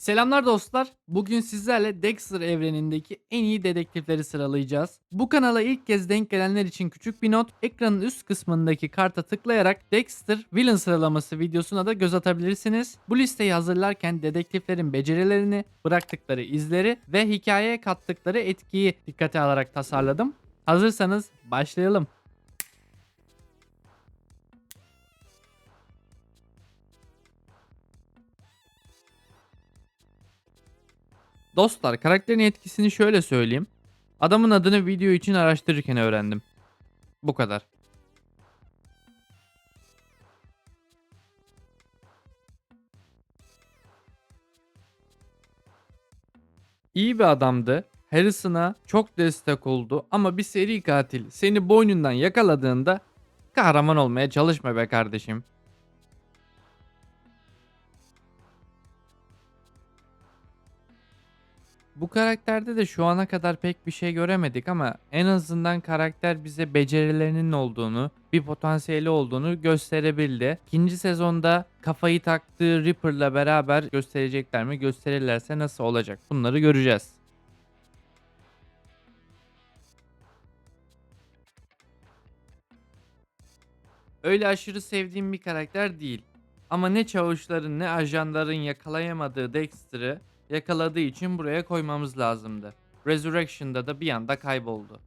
Selamlar dostlar. Bugün sizlerle Dexter evrenindeki en iyi dedektifleri sıralayacağız. Bu kanala ilk kez denk gelenler için küçük bir not. Ekranın üst kısmındaki karta tıklayarak Dexter Villain sıralaması videosuna da göz atabilirsiniz. Bu listeyi hazırlarken dedektiflerin becerilerini, bıraktıkları izleri ve hikayeye kattıkları etkiyi dikkate alarak tasarladım. Hazırsanız başlayalım. Dostlar karakterin etkisini şöyle söyleyeyim. Adamın adını video için araştırırken öğrendim. Bu kadar. İyi bir adamdı. Harrison'a çok destek oldu ama bir seri katil seni boynundan yakaladığında kahraman olmaya çalışma be kardeşim. Bu karakterde de şu ana kadar pek bir şey göremedik ama en azından karakter bize becerilerinin olduğunu, bir potansiyeli olduğunu gösterebildi. İkinci sezonda kafayı taktığı Reaper'la beraber gösterecekler mi? Gösterirlerse nasıl olacak? Bunları göreceğiz. Öyle aşırı sevdiğim bir karakter değil. Ama ne çavuşların ne ajanların yakalayamadığı Dexter'ı yakaladığı için buraya koymamız lazımdı. Resurrection'da da bir anda kayboldu.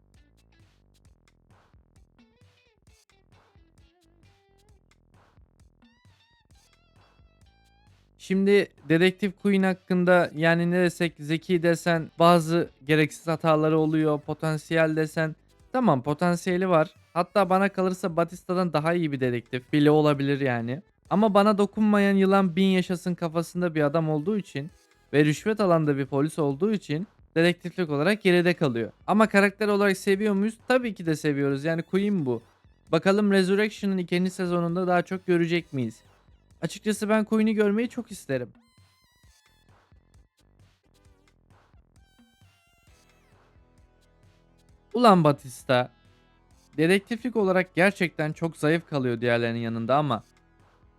Şimdi Dedektif Queen hakkında yani ne desek zeki desen bazı gereksiz hataları oluyor. Potansiyel desen tamam potansiyeli var. Hatta bana kalırsa Batista'dan daha iyi bir dedektif bile olabilir yani. Ama bana dokunmayan yılan bin yaşasın kafasında bir adam olduğu için ve rüşvet alanda bir polis olduğu için dedektiflik olarak geride kalıyor. Ama karakter olarak seviyor muyuz? Tabii ki de seviyoruz. Yani Queen bu. Bakalım Resurrection'ın ikinci sezonunda daha çok görecek miyiz? Açıkçası ben Queen'i görmeyi çok isterim. Ulan Batista. Dedektiflik olarak gerçekten çok zayıf kalıyor diğerlerinin yanında ama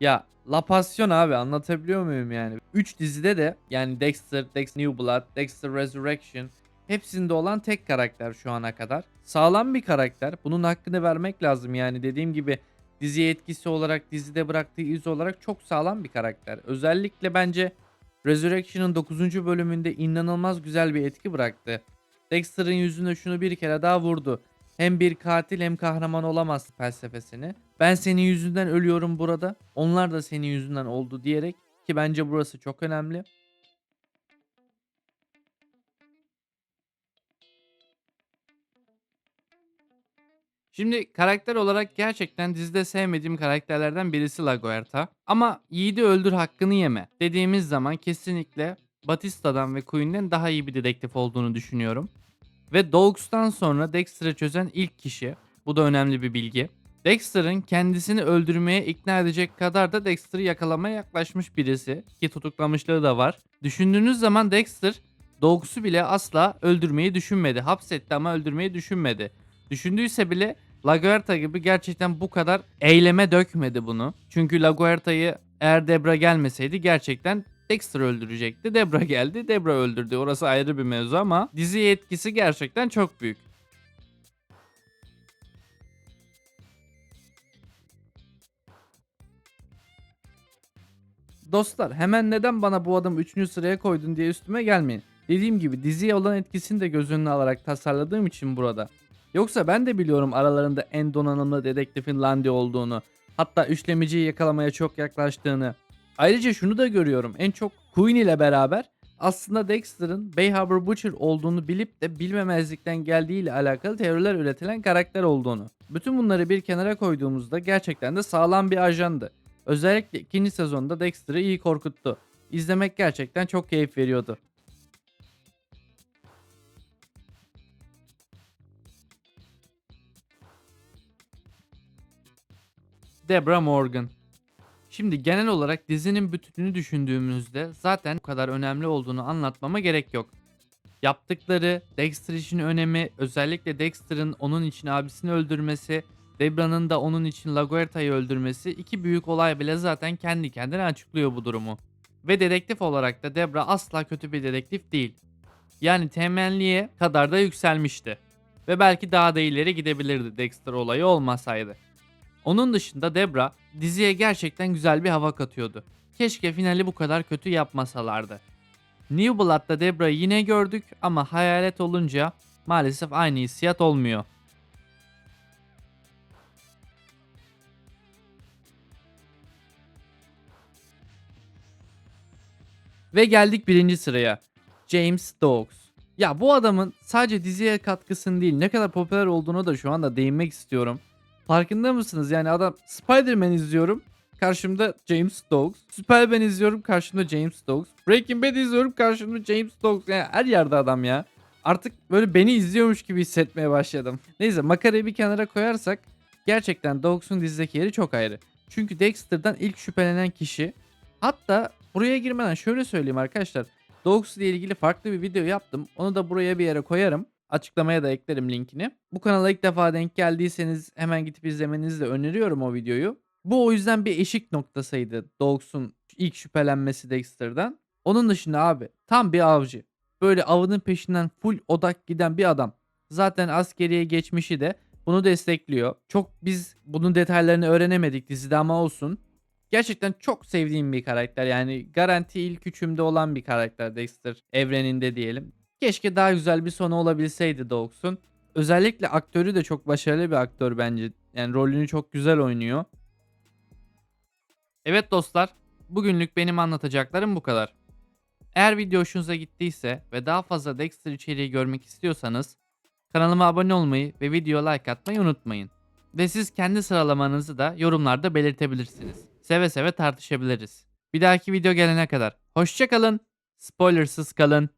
ya La Passion abi anlatabiliyor muyum yani? 3 dizide de yani Dexter, Dexter New Blood, Dexter Resurrection hepsinde olan tek karakter şu ana kadar. Sağlam bir karakter. Bunun hakkını vermek lazım yani dediğim gibi diziye etkisi olarak dizide bıraktığı iz olarak çok sağlam bir karakter. Özellikle bence Resurrection'ın 9. bölümünde inanılmaz güzel bir etki bıraktı. Dexter'ın yüzüne şunu bir kere daha vurdu. Hem bir katil hem kahraman olamaz felsefesini. Ben senin yüzünden ölüyorum burada. Onlar da senin yüzünden oldu diyerek ki bence burası çok önemli. Şimdi karakter olarak gerçekten dizide sevmediğim karakterlerden birisi Laguerta. Ama yiğidi öldür hakkını yeme dediğimiz zaman kesinlikle Batista'dan ve Queen'den daha iyi bir dedektif olduğunu düşünüyorum. Ve Dogs'tan sonra Dexter'ı çözen ilk kişi. Bu da önemli bir bilgi. Dexter'ın kendisini öldürmeye ikna edecek kadar da Dexter'ı yakalamaya yaklaşmış birisi. Ki tutuklamışlığı da var. Düşündüğünüz zaman Dexter Dogs'u bile asla öldürmeyi düşünmedi. Hapsetti ama öldürmeyi düşünmedi. Düşündüyse bile Laguerta gibi gerçekten bu kadar eyleme dökmedi bunu. Çünkü Laguerta'yı eğer Debra gelmeseydi gerçekten Dexter öldürecekti. Debra geldi. Debra öldürdü. Orası ayrı bir mevzu ama diziye etkisi gerçekten çok büyük. Dostlar hemen neden bana bu adamı 3. sıraya koydun diye üstüme gelmeyin. Dediğim gibi diziye olan etkisini de göz önüne alarak tasarladığım için burada. Yoksa ben de biliyorum aralarında en donanımlı dedektifin Landy olduğunu. Hatta üçlemeciyi yakalamaya çok yaklaştığını. Ayrıca şunu da görüyorum. En çok Queen ile beraber aslında Dexter'ın Bay Harbor Butcher olduğunu bilip de bilmemezlikten geldiği ile alakalı teoriler üretilen karakter olduğunu. Bütün bunları bir kenara koyduğumuzda gerçekten de sağlam bir ajandı. Özellikle ikinci sezonda Dexter'ı iyi korkuttu. İzlemek gerçekten çok keyif veriyordu. Deborah Morgan Şimdi genel olarak dizinin bütününü düşündüğümüzde zaten bu kadar önemli olduğunu anlatmama gerek yok. Yaptıkları, Dexter için önemi, özellikle Dexter'ın onun için abisini öldürmesi, Debra'nın da onun için Laguerta'yı öldürmesi iki büyük olay bile zaten kendi kendine açıklıyor bu durumu. Ve dedektif olarak da Debra asla kötü bir dedektif değil. Yani temenniye kadar da yükselmişti. Ve belki daha da ileri gidebilirdi Dexter olayı olmasaydı. Onun dışında Debra diziye gerçekten güzel bir hava katıyordu. Keşke finali bu kadar kötü yapmasalardı. New Blood'da Debra'yı yine gördük ama hayalet olunca maalesef aynı hissiyat olmuyor. Ve geldik birinci sıraya. James Stokes. Ya bu adamın sadece diziye katkısını değil ne kadar popüler olduğunu da şu anda değinmek istiyorum. Farkında mısınız? Yani adam Spider-Man izliyorum. Karşımda James Stokes. Superman izliyorum karşımda James Stokes. Breaking Bad izliyorum karşımda James Stokes. Yani her yerde adam ya. Artık böyle beni izliyormuş gibi hissetmeye başladım. Neyse makarayı bir kenara koyarsak gerçekten Stokes'un dizideki yeri çok ayrı. Çünkü Dexter'dan ilk şüphelenen kişi hatta buraya girmeden şöyle söyleyeyim arkadaşlar. Dogs ile ilgili farklı bir video yaptım. Onu da buraya bir yere koyarım. Açıklamaya da eklerim linkini. Bu kanala ilk defa denk geldiyseniz hemen gidip izlemenizi de öneriyorum o videoyu. Bu o yüzden bir eşik noktasıydı Dogs'un ilk şüphelenmesi Dexter'dan. Onun dışında abi tam bir avcı. Böyle avının peşinden full odak giden bir adam. Zaten askeriye geçmişi de bunu destekliyor. Çok biz bunun detaylarını öğrenemedik dizide ama olsun. Gerçekten çok sevdiğim bir karakter. Yani garanti ilk üçümde olan bir karakter Dexter evreninde diyelim. Keşke daha güzel bir sonu olabilseydi Dogs'un. Özellikle aktörü de çok başarılı bir aktör bence. Yani rolünü çok güzel oynuyor. Evet dostlar, bugünlük benim anlatacaklarım bu kadar. Eğer video hoşunuza gittiyse ve daha fazla Dexter içeriği görmek istiyorsanız kanalıma abone olmayı ve video like atmayı unutmayın. Ve siz kendi sıralamanızı da yorumlarda belirtebilirsiniz. Seve seve tartışabiliriz. Bir dahaki video gelene kadar hoşçakalın, spoilersız kalın.